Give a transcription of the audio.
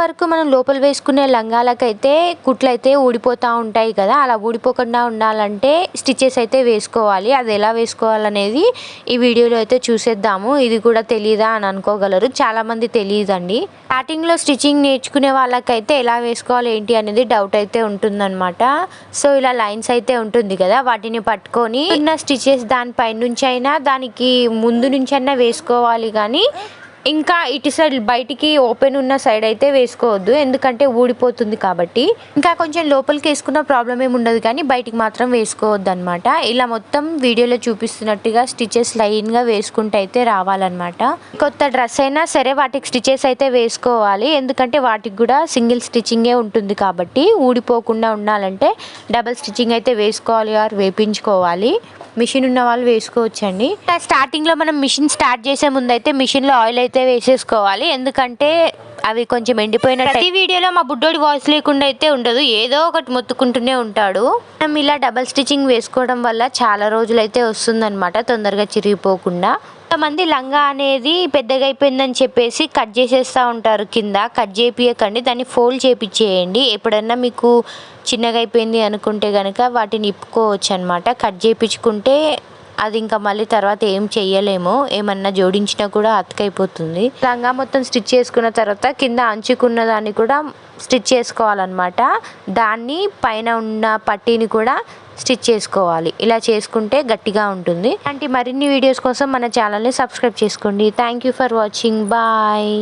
వరకు మనం లోపల వేసుకునే లంగాలకైతే కుట్లు అయితే ఊడిపోతూ ఉంటాయి కదా. అలా ఊడిపోకుండా ఉండాలంటే స్టిచెస్ అయితే వేసుకోవాలి. అది ఎలా వేసుకోవాలనేది ఈ వీడియోలో అయితే చూసేద్దాము. ఇది కూడా తెలియదా అని అనుకోగలరు. చాలామంది తెలియదండి స్టార్టింగ్లో స్టిచ్చింగ్ నేర్చుకునే వాళ్ళకైతే ఎలా వేసుకోవాలి ఏంటి అనేది డౌట్ అయితే ఉంటుందన్నమాట. సో ఇలా లైన్స్ అయితే ఉంటుంది కదా. వాటిని పట్టుకొని ఉన్న స్టిచెస్ దానిపై నుంచి అయినా దానికి ముందు నుంచి అయినా వేసుకోవాలి కానీ ఇంకా ఇటు సైడ్ బయటికి ఓపెన్ ఉన్న సైడ్ అయితే వేసుకోవద్దు ఎందుకంటే ఊడిపోతుంది కాబట్టి. ఇంకా కొంచెం లోపలికి వేసుకున్న ప్రాబ్లం ఏమి ఉండదు కానీ బయటికి మాత్రం వేసుకోవద్దు అనమాట ఇలా మొత్తం వీడియోలో చూపిస్తున్నట్టుగా స్టిచెస్ లైన్గా వేసుకుంటే అయితే రావాలన్నమాట. కొత్త డ్రెస్ అయినా సరే వాటికి స్టిచెస్ అయితే వేసుకోవాలి ఎందుకంటే వాటికి కూడా సింగిల్ స్టిచ్చింగే ఉంటుంది కాబట్టి. ఊడిపోకుండా ఉండాలంటే డబల్ స్టిచ్చింగ్ అయితే వేసుకోవాలి ఆర్ వేపించుకోవాలి. మిషన్ ఉన్న వాళ్ళు వేసుకోవచ్చండి. స్టార్టింగ్లో మనం మిషన్ స్టార్ట్ చేసే ముందు అయితే మిషన్లో ఆయిల్ అయితే వేసేసుకోవాలి. ఎందుకంటే అవి కొంచెం ఎండిపోయిన ప్రతి వీడియోలో మా బుడ్డోడి వాయిస్ లేకుండా అయితే ఉండదు. ఏదో ఒకటి మొత్తుకుంటూనే ఉంటాడు. మనం ఇలా డబల్ స్టిచ్చింగ్ వేసుకోవడం వల్ల చాలా రోజులు అయితే వస్తుందన్నమాట తొందరగా చిరిగిపోకుండా. కొంతమంది లంగా అనేది పెద్దగా అయిపోయిందని చెప్పేసి కట్ చేసేస్తూ ఉంటారు కింద. కట్ చేపియకండి. దాన్ని ఫోల్డ్ చేపించేయండి ఎప్పుడన్నా మీకు చిన్నగా అయిపోయింది అనుకుంటే కనుక వాటిని ఇప్పుకోవచ్చు అనమాట కట్ చేయించుకుంటే అది ఇంకా మళ్ళీ తర్వాత ఏం చెయ్యలేము. ఏమన్నా జోడించినా కూడా అతకైపోతుంది. లంగా మొత్తం స్టిచ్ చేసుకున్న తర్వాత కింద అంచుకున్న దాన్ని కూడా స్టిచ్ చేసుకోవాలన్నమాట. దాన్ని పైన ఉన్న పట్టీని కూడా స్టిచ్ చేసుకోవాలి. ఇలా చేసుకుంటే గట్టిగా ఉంటుంది. అంటే మరిన్ని వీడియోస్ కోసం మన ఛానల్ని సబ్స్క్రైబ్ చేసుకోండి. Thank you for watching bye